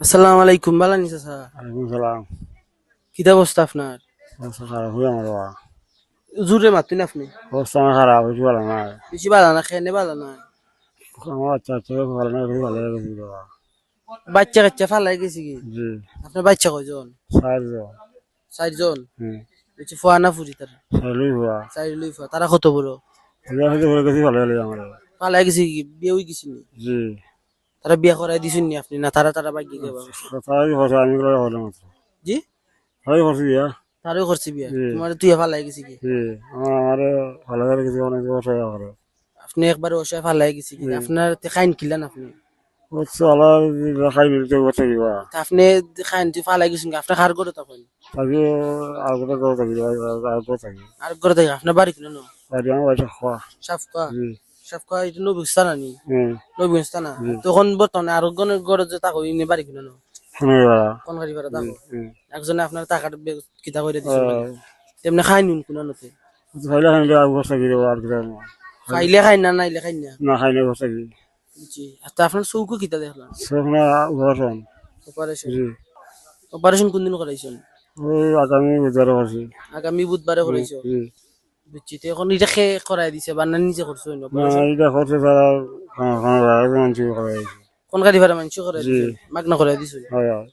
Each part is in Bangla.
আসসালামু আলাইকুম ভালো নিছে স্যার ওয়ালাইকুম সালাম। কিতা অবস্থা আপনার? অবস্থা খারাপ হয়ে আমার বাবা। জোরে মাতুন আপনি? অবস্থা আমার খারাপ হয়েছে ভালো না বেশি ভালো না খেয়ে ভালো না। আমার বাচ্চা বাচ্চা ভালো না খুব ভালো লেগেছে বাবা বাচ্চা কাচ্চা ফালাই গেছে কি? জি। আপনার বাচ্চা কয়জন? সাহায্য চারজন? হুম। ফোয়া না ফুরি তারা? সাইলই হওয়া চার লই ফোয়া তারা কত বড়? এগুলো হয়তো বলে গেছি ভালো লাগে আমার। ফালাই গেছে কি? বিয়ে হয়ে গেছে জি। তারা বিয়া করাই দিছেন নি আপনি? না তারা তারা বাকি গেবা তারাই আমি গুলো মাত্র জি? তারাই ভাষা দিয়া তারও করছে বিয়া? তোমার তুই ফালাই গেছে কি? আমার ভালো লাগে গেছি অনেক বছর করে আপনি একবার ওসে ফালাই গেছে কি? আপনার তে খাইন কিলেন আপনি? আপনি খাইন তুই ফালাই গেছেন কি? আপনার হার করে তখন? তাকে আর কোথাও করে থাকি আর থাকি। করে আপনার বাড়ি কিনে নো বাড়ি আমার জি সাফকা এটা নবীস্তানা নি হুম নবীস্তানা তখন বর্তমানে আরও গণের গড়ে যে তাকো ইনে বাড়ি কিনে নো? শুনে বেড়া কোন গাড়ি ভাড়া তাকো? একজনে আপনার টাকাটা কিতা করে দিছে তেমনি খাই নুন কোন নতে খাইলে থাকি আর কোথাও খাইলে খাই না নাইলে খাই না না খাইলে জি আচ্ছা আপনার চৌকো কিতা দেখলাম। সব না ঘরন অপারেশন অপারেশন কোন দিন করাইছেন ওই আগামী বুধবারে বসি আগামী বুধবারে করাইছো বুঝছি তো এখন এটা খে করাই দিছে বা না নিজে করছ না এটা করছে তারা করাই কোন গাড়ি ভাড়া মানুষ করাই দিছে? মাগনা করাই দিছো?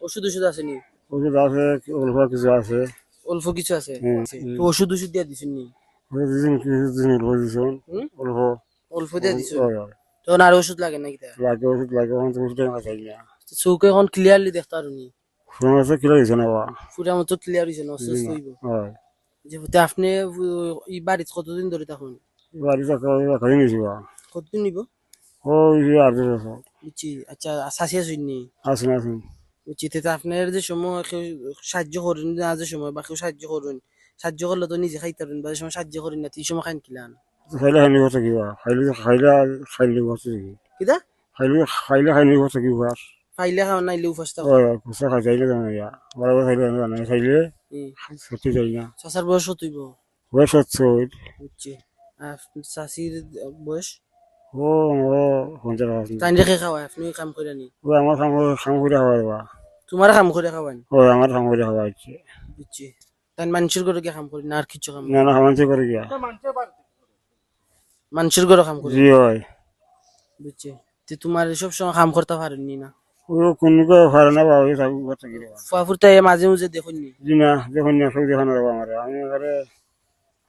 ওষুধ ওষুধ আছে নি? ওষুধ আছে অল্প কিছু আছে। অল্প কিছু আছে? তো ওষুধ ওষুধ দিয়া দিছেন নি? দিন কিছু দিন অল্প দিছুন অল্প অল্প। দিয়া দিছো তখন আর ওষুধ লাগে নাকি লাগে ওষুধ লাগে ওষুধ না? চৌকে এখন ক্লিয়ারলি দেখতে পারো নি? শুনে আছে কিলো দিছে না বা? মতো ক্লিয়ার হয়েছে না অসুস্থ হইব। হয়। যেহেতু আপনি এই বাড়িতে কতদিন ধরে থাকুন? বাড়ি খাই নিছি বা কতদিন নিব? ওই আর বুঝছি। আচ্ছা সাসিয়া শুননি আসুন আসুন বুঝছি তো আপনার যে সময় কেউ সাহায্য করেন না যে সময় বা কেউ সাহায্য করুন সাহায্য করলে তো নিজে খাইতে পারেন বা যে সময় সাহায্য করেন না এই সময় খাইন কিলান খাইলে খাইলে বসে কিবা খাইলে খাইলে খাইলে বসে কি কিতা খাইলে খাইলে ঘর খাইলে খাওয়া নাইলে উপাস থাকো কুসা খাই যাইলে জানা ইয়া বড় বড় খাইলে জানা খাইলে? সত্যি যাই না। চাচার বয়স হইব? ওই সত্তর বুঝছি আর চাচির বয়স? ও পঞ্চাশ তাই রেখে আপনি কাম করে নি? ও আমার কাম করে কাম করে খাওয়া বা তোমার কাম করে খাওয়ান ও আমার কাম করে খাওয়া হচ্ছে বুঝছি তাই মানুষের ঘরে গিয়ে কাম করি না আর কিছু কাম না না খাওয়ান করে গিয়া মানুষের ঘরে কাম করি জি হয়। বুঝছি তো তোমার সব সময় কাম করতে পারেননি না? না বা ওই থাকব করতে গিয়ে ফুয়াফুর তাই মাঝে মাঝে দেখুন নি। জি না দেখুন না সব দেখানো দেবো আমার। আমি এবারে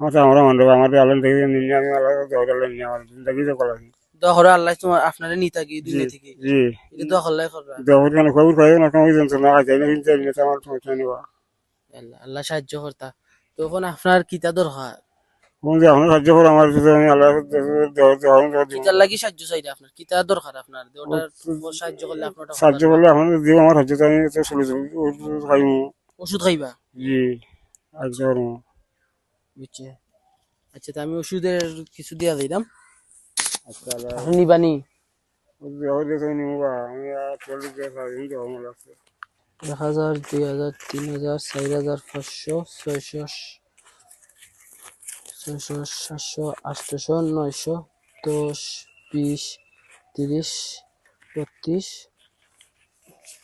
আমার আমরা মানবো আমাদের আলম থেকে নিয়ে আমি আলাদা দৌড়ালে নিয়ে আমার জিন্দগি তো কলা দোয়া করে আল্লাহ তোমার আপনারা নি থাকি দুনিয়া থেকে? জি। এটা দোয়া করলে করবা দৌড় কেন খবর পাই না কেমন জানতো না খাই না কিন্তু এমনি আমার সমস্যা নেই আল্লাহ আল্লাহ সাহায্য করতা। তখন আপনার কিতা দরকার? যে আমার সাহায্য করে আমার যদি আমি আল্লাহ দৌড় দৌড় কিতার লাগি সাহায্য আপনার? কিতা দরকার আপনার? সাহায্য করলে আপনার সাহায্য করলে দিব আমার সাহায্য আমি খাইব ওষুধ খাইবা? জি আচ্ছা বুঝছে। আচ্ছা তো আমি ওষুধের কিছু দিয়া দিলাম। আচ্ছা নিবানি আমি আমার এক হাজার দুই হাজার তিন হাজার চার হাজার পাঁচশো ছয়শো ছয়শো, সাতশো আটশোশো নয়শো, দশ, বিশ, তিরিশ, বত্রিশ,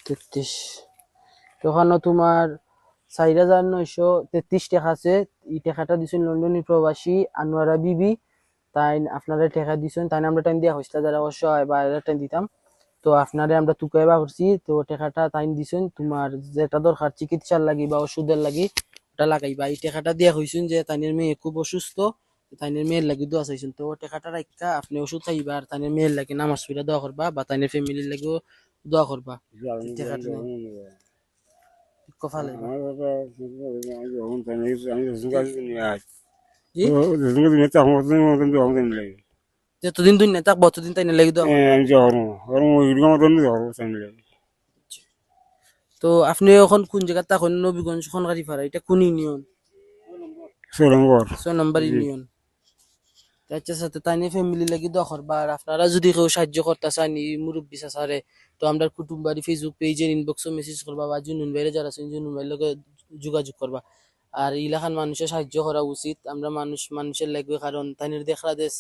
তেত্রিশ। তখন তোমার চার হাজার নয়শো তেত্রিশ টাকা আছে। এই টাকাটা দিছেন লন্ডনী প্রবাসী আনোয়ারা বিবি। তাই আপনারা টাকা দিছেন। তাই আমরা টাইম দেওয়া হয়েছিল যারা অসহায় বা এরা টাইম দিতাম। তো আপনারে আমরা তুকাইবা করছি। তো টাকাটা তাই দিছেন। তোমার যেটা দরকার চিকিৎসার লাগি বা ওষুধের লাগি। ওটা লাগাইবা। এই টাকাটা দিয়া হইছেন যে তাইনের মেয়ে খুব অসুস্থ তাইনের মেয়ের লাগি দোয়া চাইছেন। তো টাকাটা রাখা আপনি ওষুধ খাইবা আর তাইনের মেয়ের লাগি নামাজ পড়া দোয়া করবা বা তাইনের ফ্যামিলির লাগিও দোয়া করবা। টাকাটা কফালে তাই যতদিন দুই না তাক বতদিন তাইনের লাগি দোয়া করবা। আমি ওই মতন ধরো তাই লাগে। তো আপনি এখন কোন জায়গা তখন নবীগঞ্জ খনকারি ফাড়া এটা কোন ইউনিয়ন? নম্বর ইউনিয়ন। আচ্ছা সাথে তাই নিয়ে ফ্যামিলি লাগি দোয়া করবা আর আপনারা যদি কেউ সাহায্য করতে চান এই মুরব্বী চাচারে তো আমরা কুটুম বাড়ি ফেসবুক পেজের ইনবক্সে মেসেজ করবা বা জুনুন বাইরে যারা আছেন জুনুন বাইরের লগে যোগাযোগ করবা। আর ইলাকান মানুষের সাহায্য করা উচিত। আমরা মানুষ মানুষের লাগবে কারণ তাইনের দেখরা দেশ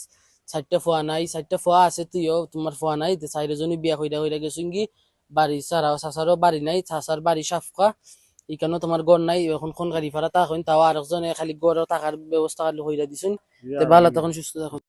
চারটা ফোয়া নাই চারটা ফোয়া আছে তুইও তোমার ফোয়া নাই চারজনই বিয়া হইরা হইরা গেছুন কি? বাড়ি ছাড়াও চাচারও বাড়ি নাই চাচার বাড়ি সাফকা এখানেও তোমার গড় নাই এখন কোন গাড়ি ভাড়া তা হইন তাও আরেকজনে খালি গড় থাকার ব্যবস্থা করলে হইরা দিছুন। ভালো তখন সুস্থ থাকুন।